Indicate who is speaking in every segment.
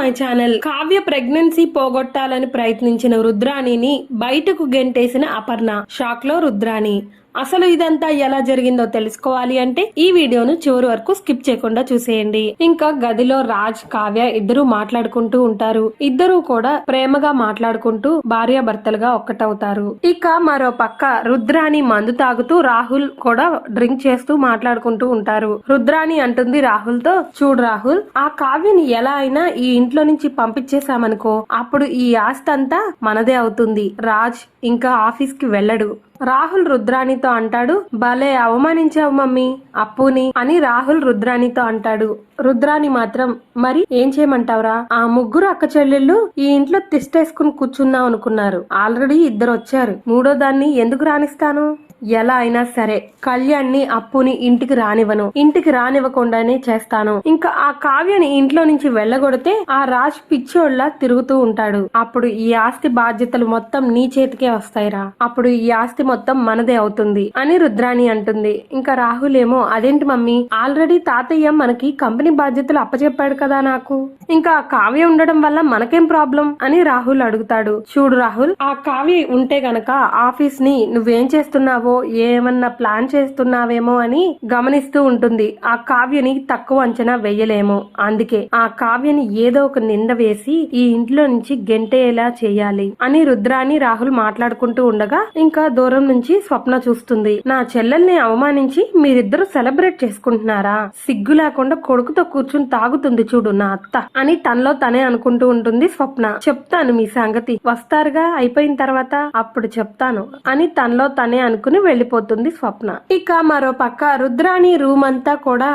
Speaker 1: My channel. Kavya pregnancy పోగొట్టాలని ప్రయత్నించిన రుద్రాణిని బయటకు గెంటేసిన అపర్ణ. షాక్లో రుద్రాణి. అసలు ఇదంతా ఎలా జరిగిందో తెలుసుకోవాలి అంటే ఈ వీడియోను చివరి వరకు స్కిప్ చేయకుండా చూసేయండి. ఇంకా గదిలో రాజ్ కావ్య ఇద్దరు మాట్లాడుకుంటూ ఉంటారు. ఇద్దరు కూడా ప్రేమగా మాట్లాడుకుంటూ భార్యాభర్తలుగా ఒక్కటవుతారు. ఇక మరో పక్క రుద్రాణి మందు తాగుతూ రాహుల్ కూడా డ్రింక్ చేస్తూ మాట్లాడుకుంటూ ఉంటారు. రుద్రాణి అంటుంది రాహుల్తో చూడు రాహుల్ ఆ కావ్యని ఎలా అయినా ఈ ఇంట్లో నుంచి పంపించేశామనుకో అప్పుడు ఈ ఆస్తి అంతా మనదే అవుతుంది. రాజ్ ఇంకా ఆఫీస్కి వెళ్ళడు. రాహుల్ రుద్రాణితో అంటాడు భలే అవమానించావు మమ్మీ అప్పుని అని రాహుల్ రుద్రాణితో అంటాడు. రుద్రాణి మాత్రం మరి ఏం చేయమంటావురా? ఆ ముగ్గురు అక్క చెల్లెళ్ళు ఈ ఇంట్లో తిష్టేసుకుని కూర్చుందాం అనుకున్నారు. ఆల్రెడీ ఇద్దరు వచ్చారు మూడో దాన్ని ఎందుకు రాణిస్తాను ఎలా అయినా సరే కళ్యాణ్ని అప్పుని ఇంటికి రానివ్వను. ఇంటికి రానివ్వకుండానే చేస్తాను. ఇంకా ఆ కావ్యని ఇంట్లో నుంచి వెళ్ళగొడితే ఆ రాజ్ పిచ్చోళ్ళ తిరుగుతూ ఉంటాడు. అప్పుడు ఈ ఆస్తి బాధ్యతలు మొత్తం నీ చేతికే వస్తాయిరా. అప్పుడు ఈ ఆస్తి మొత్తం మనదే అవుతుంది అని రుద్రాణి అంటుంది. ఇంకా రాహుల్ ఏమో అదేంటి మమ్మీ? ఆల్రెడీ తాతయ్య మనకి కంపెనీ బాధ్యతలు అప్పచెప్పాడు కదా నాకు. ఇంకా కావ్య ఉండడం వల్ల మనకేం ప్రాబ్లం? అని రాహుల్ అడుగుతాడు. చూడు రాహుల్ ఆ కావ్య ఉంటే గనక ఆఫీస్ని నువ్వేం చేస్తున్నావో ఏమన్నా ప్లాన్ చేస్తున్నావేమో అని గమనిస్తూ ఉంటుంది. ఆ కావ్యని తక్కువ అంచనా వేయలేము. అందుకే ఆ కావ్యని ఏదో ఒక నింద వేసి ఈ ఇంట్లో నుంచి గెంటేలా చేయాలి అని రుద్రాని రాహుల్ మాట్లాడుకుంటూ ఉండగా ఇంకా దూరం నుంచి స్వప్న చూస్తుంది. నా చెల్లెల్ని అవమానించి మీరిద్దరు సెలబ్రేట్ చేసుకుంటున్నారా? సిగ్గు లేకుండా కొడుకుతో కూర్చుని తాగుతుంది చూడు నా అత్త అని తనలో తనే అనుకుంటూ ఉంటుంది స్వప్న. చెప్తాను మీ సంగతి. వస్తారుగా అయిపోయిన తర్వాత అప్పుడు చెప్తాను అని తనలో తనే అనుకుని వెళ్ళిపోతుంది స్వప్న. ఇక మరో పక్క రుద్రాణి రూమ్ అంతా కూడా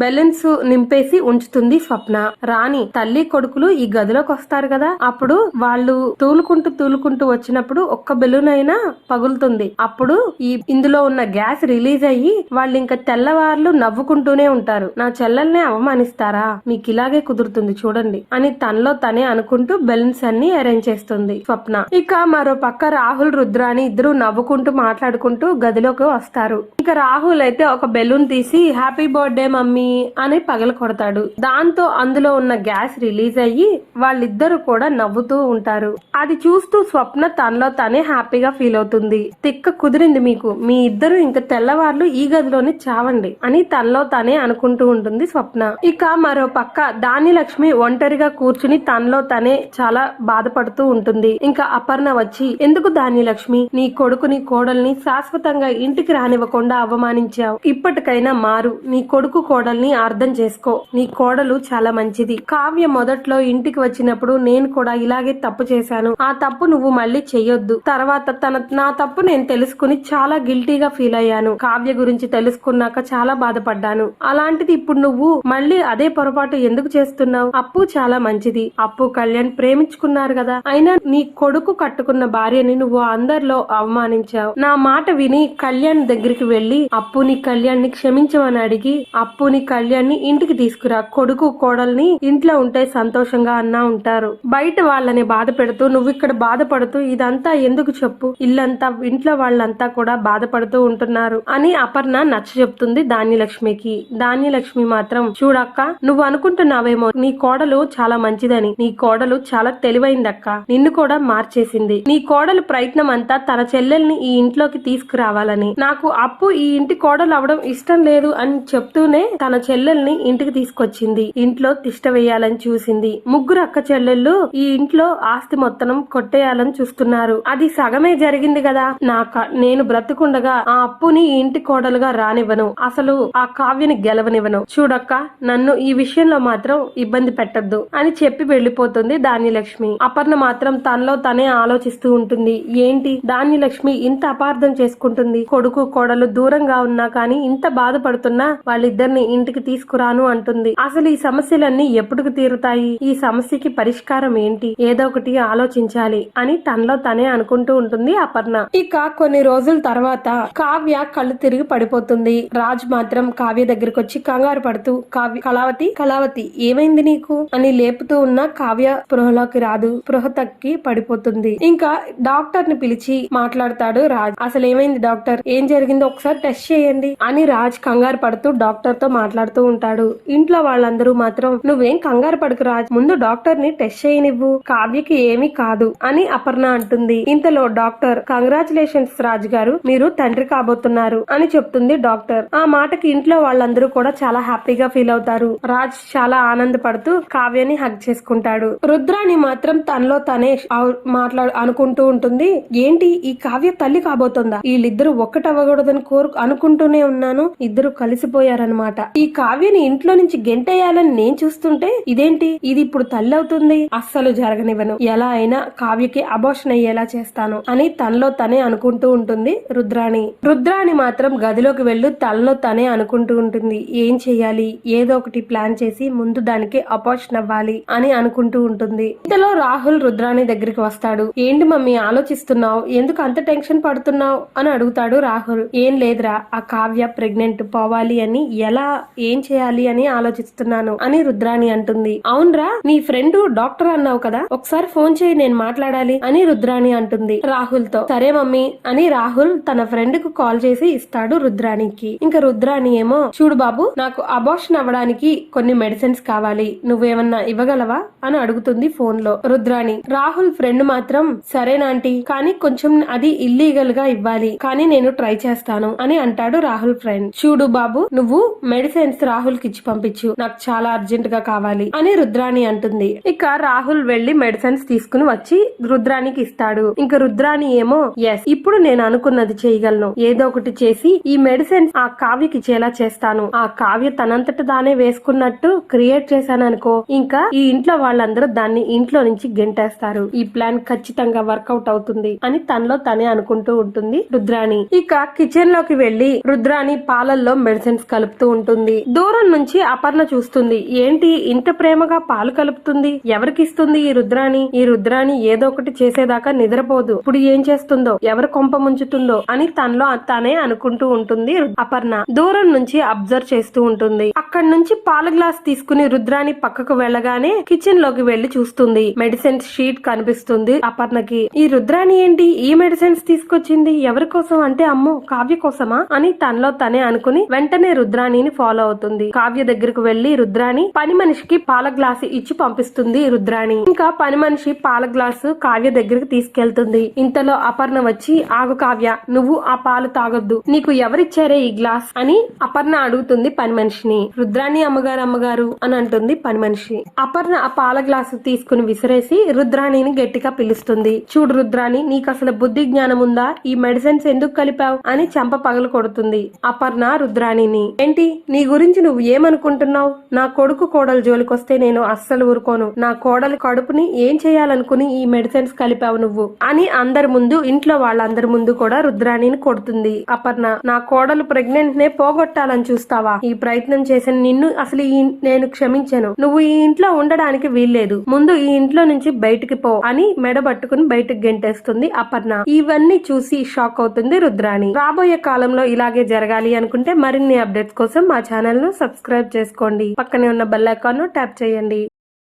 Speaker 1: బెలూన్స్ నింపేసి ఉంచుతుంది స్వప్న. రాణి తల్లి కొడుకులు ఈ గదిలోకి వస్తారు కదా. అప్పుడు వాళ్ళు తూలుకుంటూ తూలుకుంటూ వచ్చినప్పుడు ఒక్క బెలూన్ అయినా పగులుతుంది. అప్పుడు ఈ ఇందులో ఉన్న గ్యాస్ రిలీజ్ అయ్యి వాళ్ళు ఇంకా తెల్లవార్లు నవ్వుకుంటూనే ఉంటారు. నా చెల్లెల్ని అవమానిస్తారా? మీకు ఇలాగే కుదురుతుంది చూడండి అని తనలో తనే అనుకుంటూ బెలూన్స్ అన్ని అరేంజ్ చేస్తుంది స్వప్న. ఇక మరో పక్క రాహుల్ రుద్రాని ఇద్దరు నవ్వుకుంటూ మాట్లాడుకుంటూ గదిలోకి వస్తారు. ఇక రాహుల్ అయితే ఒక బెలూన్ తీసి హ్యాపీ బర్త్డే మమ్మీ అని పగల కొడతాడు. దాంతో అందులో ఉన్న గ్యాస్ రిలీజ్ అయ్యి వాళ్ళిద్దరు కూడా నవ్వుతూ ఉంటారు. అది చూస్తూ స్వప్న తనలో తనే హ్యాపీగా ఫీల్ అవుతుంది. తిక్క కుదిరింది మీకు. మీ ఇద్దరు ఇంకా తెల్లవార్లు ఈ గదిలోనే చావండి అని తనలో తనే అనుకుంటూ ఉంటుంది స్వప్న. ఇక మరో పక్క దాని లక్ష్మి ఒంటరిగా కూర్చుని తనలో తనే చాలా బాధపడుతూ ఉంటుంది. ఇంకా అపర్ణ వచ్చి ఎందుకు దాని లక్ష్మి నీ కొడుకుని కోడల్ని శాశ్వత శాశ్వతంగా ఇంటికి రానివ్వకుండా అవమానించావు. ఇప్పటికైనా మారు. నీ కొడుకు కోడల్ని అర్థం చేసుకో. నీ కోడలు చాలా మంచిది. కావ్య మొదట్లో ఇంటికి వచ్చినప్పుడు నేను కూడా ఇలాగే తప్పు చేశాను. ఆ తప్పు నువ్వు మళ్ళీ చెయ్యొద్దు. తర్వాత తన నా తప్పు నేను తెలుసుకుని చాలా గిల్టీగా ఫీల్ అయ్యాను. కావ్య గురించి తెలుసుకున్నాక చాలా బాధపడ్డాను. అలాంటిది ఇప్పుడు నువ్వు మళ్ళీ అదే పొరపాటు ఎందుకు చేస్తున్నావు? అప్పు చాలా మంచిది. అప్పు కళ్యాణ్ ప్రేమించుకున్నారు కదా. అయినా నీ కొడుకు కట్టుకున్న భార్యని నువ్వు అందరిలో అవమానించావు. నా మాట విని. కళ్యాణ్ దగ్గరికి వెళ్ళి అప్పుని కళ్యాణ్ని క్షమించమని అడిగి అప్పుని కళ్యాణ్ని ఇంటికి తీసుకురా కొడుకు కోడల్ని ఇంట్లో ఉంటే సంతోషంగా అన్నా ఉంటారు. బయట వాళ్ళని బాధ పెడుతూ నువ్వు ఇక్కడ బాధపడుతూ ఇదంతా ఎందుకు చెప్పు? ఇల్లంతా ఇంట్లో వాళ్ళంతా కూడా బాధపడుతూ ఉంటున్నారు అని అపర్ణ నచ్చ చెప్తుంది ధాన్యలక్ష్మికి. ధాన్యలక్ష్మి మాత్రం చూడక్క నువ్వు అనుకుంటున్నావేమో నీ కోడలు చాలా మంచిదని. నీ కోడలు చాలా తెలివైందక్క. నిన్ను కూడా మార్చేసింది. నీ కోడలు ప్రయత్నం అంతా తన చెల్లెల్ని ఈ ఇంట్లోకి తీసుకు తీసుకురావాలని నాకు అప్పు ఈ ఇంటి కోడలు అవడం ఇష్టం లేదు అని చెప్తూనే తన చెల్లెల్ని ఇంటికి తీసుకొచ్చింది. ఇంట్లో తిష్ట వేయాలని చూసింది. ముగ్గురు అక్క చెల్లెళ్ళు ఈ ఇంట్లో ఆస్తి మొత్తం కొట్టేయాలని చూస్తున్నారు. అది సగమే జరిగింది కదా. నా నేను బ్రతుకుండగా ఆ అప్పుని ఈ ఇంటి కోడలుగా రానివ్వను. అసలు ఆ కావ్యని గెలవనివ్వను. చూడక్క నన్ను ఈ విషయంలో మాత్రం ఇబ్బంది పెట్టద్దు అని చెప్పి వెళ్ళిపోతుంది ధాన్యలక్ష్మి. అపర్ణ మాత్రం తనలో తనే ఆలోచిస్తూ ఉంటుంది. ఏంటి? ధాన్యలక్ష్మి ఇంత అపార్థం చేసుకుంటుంది. కొడుకు కోడలు దూరంగా ఉన్నా కానీ ఇంత బాధపడుతున్నా వాళ్ళిద్దరిని ఇంటికి తీసుకురాను అంటుంది. అసలు ఈ సమస్యలన్నీ ఎప్పుడుకు తీరుతాయి? ఈ సమస్యకి పరిష్కారం ఏంటి? ఏదో ఒకటి ఆలోచించాలి అని తనలో తనే అనుకుంటూ ఉంటుంది అపర్ణ. ఇక కొన్ని రోజుల తర్వాత కావ్య కళ్ళు తిరిగి పడిపోతుంది. రాజ్ మాత్రం కావ్య దగ్గరకు వచ్చి కంగారు పడుతూ కావ్య కళావతి కళావతి ఏమైంది నీకు? అని లేపుతూ ఉన్న కావ్య స్పృహలోకి రాదు. స్పృహ తక్కి పడిపోతుంది. ఇంకా డాక్టర్ని పిలిచి మాట్లాడతాడు రాజ్. అసలు ఏమైంది డాక్టర్. ఏం జరిగిందో ఒకసారి టెస్ట్ చేయండి అని రాజ్ కంగారు పడుతూ డాక్టర్తో మాట్లాడుతూ ఉంటాడు. ఇంట్లో వాళ్ళందరూ మాత్రం నువ్వేం కంగారు పడుకు రాజ్. ముందు డాక్టర్ని టెస్ట్ చేయనివ్వు. కావ్యకి ఏమీ కాదు అని అపర్ణ అంటుంది. ఇంతలో డాక్టర్ కంగ్రాచులేషన్స్ రాజ్ గారు మీరు తండ్రి కాబోతున్నారు అని చెప్తుంది డాక్టర్. ఆ మాటకి ఇంట్లో వాళ్ళందరూ కూడా చాలా హ్యాపీగా ఫీల్ అవుతారు. రాజ్ చాలా ఆనందపడుతూ కావ్యని హగ్ చేసుకుంటాడు. రుద్రాని మాత్రం తనలో తనే మాట్లాడు అనుకుంటూ ఉంటుంది. ఏంటి ఈ కావ్య తల్లి కాబోతుందా? వీళ్ళిద్దరూ ఒక్కటవ్వకూడదని కోరు అనుకుంటూనే ఉన్నాను. ఇద్దరు కలిసిపోయారనమాట ఈ కావ్యని ఇంట్లో నుంచి గెంటేయాలని నేను చూస్తుంటే ఇదేంటి? ఇది ఇప్పుడు తల్లి అవుతుంది అస్సలు జరగనివ్వను. ఎలా అయినా కావ్యకి అబోషన్ అయ్యేలా చేస్తాను అని తనలో తనే అనుకుంటూ ఉంటుంది రుద్రాణి. రుద్రాణి మాత్రం గదిలోకి వెళ్ళు తనలో తనే అనుకుంటూ ఉంటుంది. ఏం చెయ్యాలి? ఏదో ఒకటి ప్లాన్ చేసి ముందు దానికి అపార్షన్ అవ్వాలి అని అనుకుంటూ ఉంటుంది. ఇంతలో రాహుల్ రుద్రాణి దగ్గరికి వస్తాడు. ఏంటి మమ్మీ ఆలోచిస్తున్నావు? ఎందుకు అంత టెన్షన్ పడుతున్నావు? అని అడుగుతాడు? రాహుల్. ఏం లేదురా ఆ కావ్య ప్రెగ్నెంట్ పోవాలి అని ఎలా ఏం చేయాలి అని ఆలోచిస్తున్నాను అని రుద్రాణి అంటుంది. అవునరా నీ ఫ్రెండ్ డాక్టర్ అన్నావు కదా ఒకసారి ఫోన్ చేయి నేను మాట్లాడాలి అని రుద్రాణి అంటుంది రాహుల్తో సరే మమ్మీ అని రాహుల్ తన ఫ్రెండ్కు కాల్ చేసి ఇస్తాడు రుద్రాణికి. ఇంకా రుద్రాణి ఏమో చూడు బాబు నాకు అబార్షన్ అవ్వడానికి కొన్ని మెడిసిన్స్ కావాలి నువ్వేమన్నా ఇవ్వగలవా? అని అడుగుతుంది ఫోన్లో రుద్రాణి. రాహుల్ ఫ్రెండ్ మాత్రం సరేనాంటీ కానీ కొంచెం అది ఇల్లీగల్గా ఇవ్వాలి కానీ నేను ట్రై చేస్తాను అని అంటాడు రాహుల్ ఫ్రెండ్. చూడు బాబు నువ్వు మెడిసిన్స్ రాహుల్కి ఇచ్చి పంపించు. నాకు చాలా అర్జెంట్గా కావాలి అని రుద్రాణి అంటుంది. ఇక రాహుల్ వెళ్ళి మెడిసిన్స్ తీసుకుని వచ్చి రుద్రానికి ఇస్తాడు. ఇంకా రుద్రాణి ఏమో ఎస్ ఇప్పుడు నేను అనుకున్నది చేయగలను. ఏదో ఒకటి చేసి ఈ మెడిసిన్స్ ఆ కావ్యకి ఇచ్చేలా చేస్తాను. ఆ కావ్య తనంతట దానే వేసుకున్నట్టు క్రియేట్ చేశాను అనుకో ఇంకా ఈ ఇంట్లో వాళ్ళందరూ దాన్ని ఇంట్లో నుంచి గెంటేస్తారు. ఈ ప్లాన్ ఖచ్చితంగా వర్కౌట్ అవుతుంది అని తనలో తనే అనుకుంటూ ఉంటుంది రుద్రాణి. ఇక కిచెన్లోకి వెళ్ళి రుద్రాణి పాలల్లో మెడిసిన్స్ కలుపుతూ ఉంటుంది. దూరం నుంచి అపర్ణ చూస్తుంది. ఏంటి ఇంత ప్రేమగా పాలు కలుపుతుంది? ఎవరికి ఇస్తుంది ఈ రుద్రాణి? ఈ రుద్రాణి ఏదో ఒకటి చేసేదాకా నిద్రపోదు. ఇప్పుడు ఏం చేస్తుందో? ఎవరు కొంప ముంచుతుందో? అని తనలో తానే అనుకుంటూ ఉంటుంది అపర్ణ. దూరం నుంచి అబ్జర్వ్ చేస్తూ ఉంటుంది. అక్కడి నుంచి పాల గ్లాస్ తీసుకుని రుద్రాణి పక్కకు వెళ్ళగానే కిచెన్లోకి వెళ్ళి చూస్తుంది. మెడిసిన్స్ షీట్ కనిపిస్తుంది అపర్ణకి. ఈ రుద్రాణి ఏంటి? ఈ మెడిసిన్స్ తీసుకొచ్చింది? ఎవరికో కోసం అంటే అమ్మో కావ్య కోసమా అని తనలో తనే అనుకుని వెంటనే రుద్రాణిని ఫాలో అవుతుంది. కావ్య దగ్గరకు వెళ్ళి రుద్రాణి పని మనిషికి పాల గ్లాసు ఇచ్చి పంపిస్తుంది రుద్రాణి. ఇంకా పని మనిషి పాల గ్లాసు కావ్య దగ్గరికి తీసుకెళ్తుంది. ఇంతలో అపర్ణ వచ్చి ఆగు కావ్య నువ్వు ఆ పాలు తాగొద్దు. నీకు ఎవరిచ్చారే ఈ గ్లాస్? అని అపర్ణ అడుగుతుంది పని మనిషిని. రుద్రాణి అమ్మగారు అమ్మగారు అని అంటుంది పని మనిషి. అపర్ణ ఆ పాల గ్లాసు తీసుకుని విసిరేసి రుద్రాణిని గట్టిగా పిలుస్తుంది. చూడు రుద్రాణి నీకు అసలు బుద్ధి జ్ఞానం ఉందా ఈ మెడిసిన్స్ ఎందుకు కలిపావు అని చెంప పగలు కొడుతుంది అపర్ణ రుద్రాణిని. ఏంటి? నీ గురించి నువ్వు ఏమనుకుంటున్నావు? నా కొడుకు కోడలు జోలికొస్తే నేను అస్సలు ఊరుకోను. నా కోడలి కడుపుని ఏం చేయాలనుకుని ఈ మెడిసిన్స్ కలిపావు నువ్వు? అని అందరి ముందు ఇంట్లో వాళ్ళందరి ముందు కూడా రుద్రాణిని కొడుతుంది అపర్ణ. నా కోడలు ప్రెగ్నెంట్ నే పోగొట్టాలని చూస్తావా? ఈ ప్రయత్నం చేసిన నిన్ను అసలు ఈ నేను క్షమించను. నువ్వు ఈ ఇంట్లో ఉండడానికి వీల్లేదు. ముందు ఈ ఇంట్లో నుంచి బయటికి పో అని మెడబట్టుకుని బయటకు గెంటేస్తుంది అపర్ణ. ఇవన్నీ చూసి షాక్ అవుతుంది. అవుతుంది రుద్రాణి. రాబోయే కాలంలో ఇలాగే జరగాలి అనుకుంటే మరిన్ని అప్డేట్స్ కోసం మా ఛానల్ను సబ్స్క్రైబ్ చేసుకోండి. పక్కనే ఉన్న బెల్ ఐకాన్ను ట్యాప్ చేయండి.